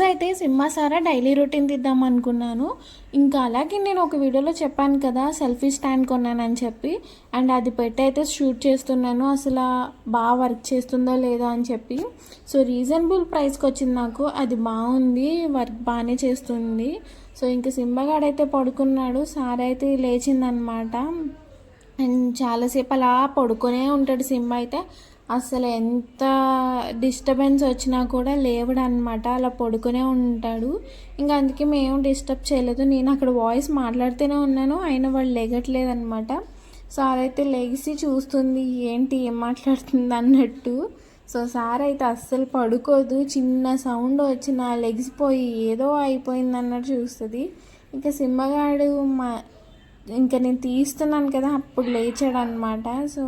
ఈరోజు అయితే సింహ సారా daily routine తీద్దాం అనుకున్నాను. ఇంకా అలాగే నేను ఒక వీడియోలో చెప్పాను కదా సెల్ఫీ స్టాండ్ కొన్నానని చెప్పి. అండ్ అది పెట్టి అయితే షూట్ చేస్తున్నాను. అసలు బాగా వర్క్ చేస్తుందో లేదో అని చెప్పి. సో రీజనబుల్ ప్రైస్కి వచ్చింది నాకు. అది బాగుంది వర్క్ బాగానే చేస్తుంది. సో ఇంకా సింహగాడైతే పడుకున్నాడు. సార్ అయితే లేచిందనమాట. అండ్ చాలాసేపు అలా పడుకునే ఉంటాడు సింబ అయితే. అసలు ఎంత డిస్టర్బెన్స్ వచ్చినా కూడా లేవడు అనమాట అలా పడుకునే ఉంటాడు. ఇంకా అందుకే మేము డిస్టర్బ్ చేయలేదు. నేను అక్కడ వాయిస్ మాట్లాడుతూనే ఉన్నాను. అయినా వాళ్ళు లెగట్లేదు అనమాట సార్ అయితే లెగిసి చూస్తుంది. ఏంటి ఏం మాట్లాడుతుంది అన్నట్టు. సో సార్ అయితే అస్సలు పడుకోదు. చిన్న సౌండ్ వచ్చిన లెగిసిపోయి ఏదో అయిపోయింది అన్నట్టు చూస్తుంది. ఇంకా సింహగాడు మా ఇంకా నేను తీస్తున్నాను కదా అప్పుడు లేచాడు అనమాట సో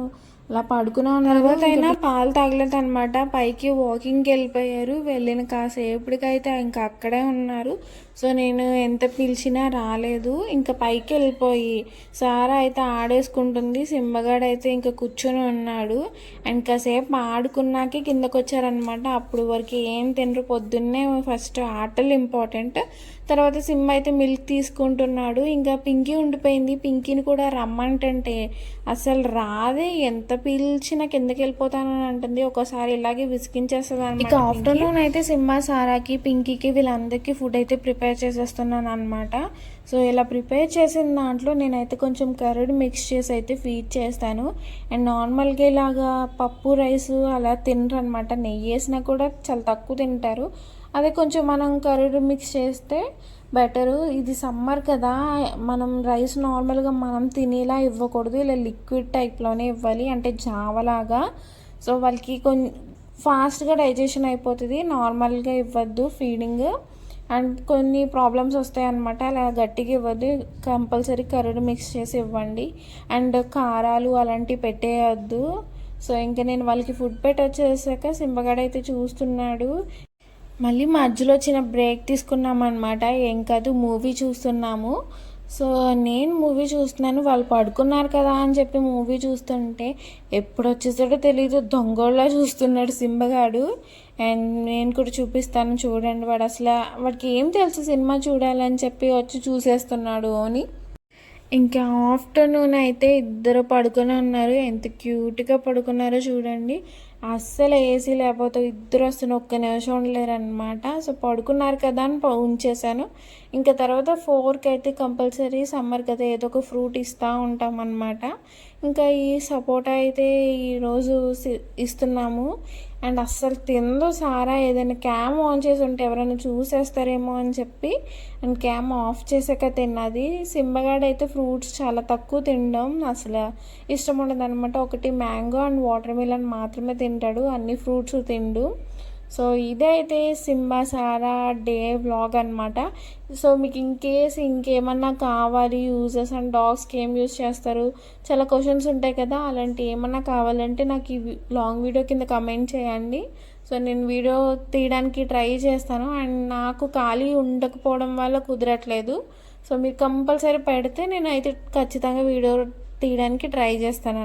అలా పడుకునే తర్వాత అయినా పాలు తాగలేదు అనమాట పైకి వాకింగ్కి వెళ్ళిపోయారు. వెళ్ళిన కాసేపటికైతే ఇంకా అక్కడే ఉన్నారు. సో నేను ఎంత పిలిచినా రాలేదు. ఇంకా పైకి వెళ్ళిపోయి సారా అయితే ఆడేసుకుంటుంది. సింబగాడు అయితే ఇంకా కూర్చొని ఉన్నాడు. అండ్ కాసేపు ఆడుకున్నాకే కిందకు వచ్చారనమాట అప్పుడు వరకు ఏం తినరు. పొద్దున్నే ఫస్ట్ ఆటలు ఇంపార్టెంట్. తర్వాత సింహ అయితే మిల్క్ తీసుకుంటున్నాడు. ఇంకా పింకీ ఉండిపోయింది. పింకీని కూడా రమ్మంటే అసలు రాదే. ఎంత పిలిచినా కిందకి వెళ్ళిపోతానని అంటుంది. ఒకసారి ఇలాగే విసిగించేస్తుంది ఇక ఆఫ్టర్నూన్ అయితే సింహ సారాకి పింకీకి వీళ్ళందరికీ ఫుడ్ అయితే ప్రిపేర్ ప్రిపేర్ చేసేస్తున్నాను అనమాట సో ఇలా ప్రిపేర్ చేసిన దాంట్లో నేనైతే కొంచెం కర్డ్ మిక్స్ చేసి అయితే ఫీడ్ చేస్తాను. అండ్ నార్మల్గా ఇలాగా పప్పు రైస్ అలా తినరు అనమాట నెయ్యి వేసినా కూడా చాలా తక్కువ తింటారు. అదే కొంచెం మనం కర్డ్ మిక్స్ చేస్తే బెటరు. ఇది సమ్మర్ కదా మనం రైస్ నార్మల్గా మనం తినేలా ఇవ్వకూడదు. ఇలా లిక్విడ్ టైప్లోనే ఇవ్వాలి. అంటే జావలాగా. సో వాళ్ళకి కొంచెం ఫాస్ట్గా డైజెషన్ అయిపోతుంది. నార్మల్గా ఇవ్వద్దు ఫీడింగ్. అండ్ కొన్ని ప్రాబ్లమ్స్ వస్తాయి అన్నమాట అలా గట్టిగా ఇవ్వద్దు. కంపల్సరీ కర్డ్ మిక్స్ చేసి ఇవ్వండి. అండ్ కారాలు అలాంటివి పెట్టేయద్దు. సో ఇంకా నేను వాళ్ళకి ఫుడ్ పెట్టొచ్చేసాక సింబగాడైతే చూస్తున్నాడు. మళ్ళీ మధ్యలో వచ్చిన బ్రేక్ తీసుకున్నాం అనమాట ఏం కాదు మూవీ చూస్తున్నాము. సో నేను మూవీ చూస్తున్నాను వాళ్ళు పడుకున్నారు కదా అని చెప్పి మూవీ చూస్తుంటే ఎప్పుడు వచ్చేసాడో తెలియదు దొంగోళ్ళ చూస్తున్నాడు సింబగాడు. అండ్ నేను కూడా చూపిస్తాను చూడండి వాడు అసలు వాడికి ఏం తెలుసు సినిమా చూడాలని చెప్పి వచ్చి చూసేస్తున్నాడు అని ఇంకా ఆఫ్టర్నూన్ అయితే ఇద్దరు పడుకొని ఉన్నారు. ఎంత క్యూట్గా పడుకున్నారో చూడండి. అస్సలు ఏసీ లేకపోతే ఇద్దరు వస్తున్న ఒక్క నిమిషం ఉండలేరనమాట సో పడుకున్నారు కదా అని ఉంచేసాను ఇంకా తర్వాత ఫోర్కి అయితే కంపల్సరీ సమ్మర్ కదా ఏదో ఒక ఫ్రూట్ ఇస్తూ ఉంటాం అనమాట ఇంకా ఈ సపోటా అయితే ఈరోజు ఇస్తున్నాము. అండ్ అస్సలు తిందో సారా ఏదైనా క్యామ్ ఆన్ చేసి ఉంటే ఎవరైనా చూసేస్తారేమో అని చెప్పి అండ్ క్యామ్ ఆఫ్ చేసాక తిన్నది. సింబగాడ్ అయితే ఫ్రూట్స్ చాలా తక్కువ తినడం అసలు ఇష్టం ఉండదు అనమాట ఒకటి మ్యాంగో అండ్ వాటర్ మిలన్ మాత్రమే తింటాడు. అన్ని ఫ్రూట్స్ తిండు. సో ఇదే అయితే సింబా సారా డే వ్లాగ్ అనమాట సో మీకు ఇంకేస్ ఇంకేమన్నా కావాలి యూజెస్ అండ్ డాగ్స్కి ఏం యూజ్ చేస్తారు చాలా క్వశ్చన్స్ ఉంటాయి కదా అలాంటి ఏమన్నా కావాలంటే నాకు ఈ లాంగ్ వీడియో కింద కమెంట్ చేయండి. సో నేను వీడియో తీయడానికి ట్రై చేస్తాను. అండ్ నాకు ఖాళీ ఉండకపోవడం వల్ల కుదరట్లేదు. సో మీరు కంపల్సరీ పెడితే నేను అయితే ఖచ్చితంగా వీడియో తీయడానికి ట్రై చేస్తాను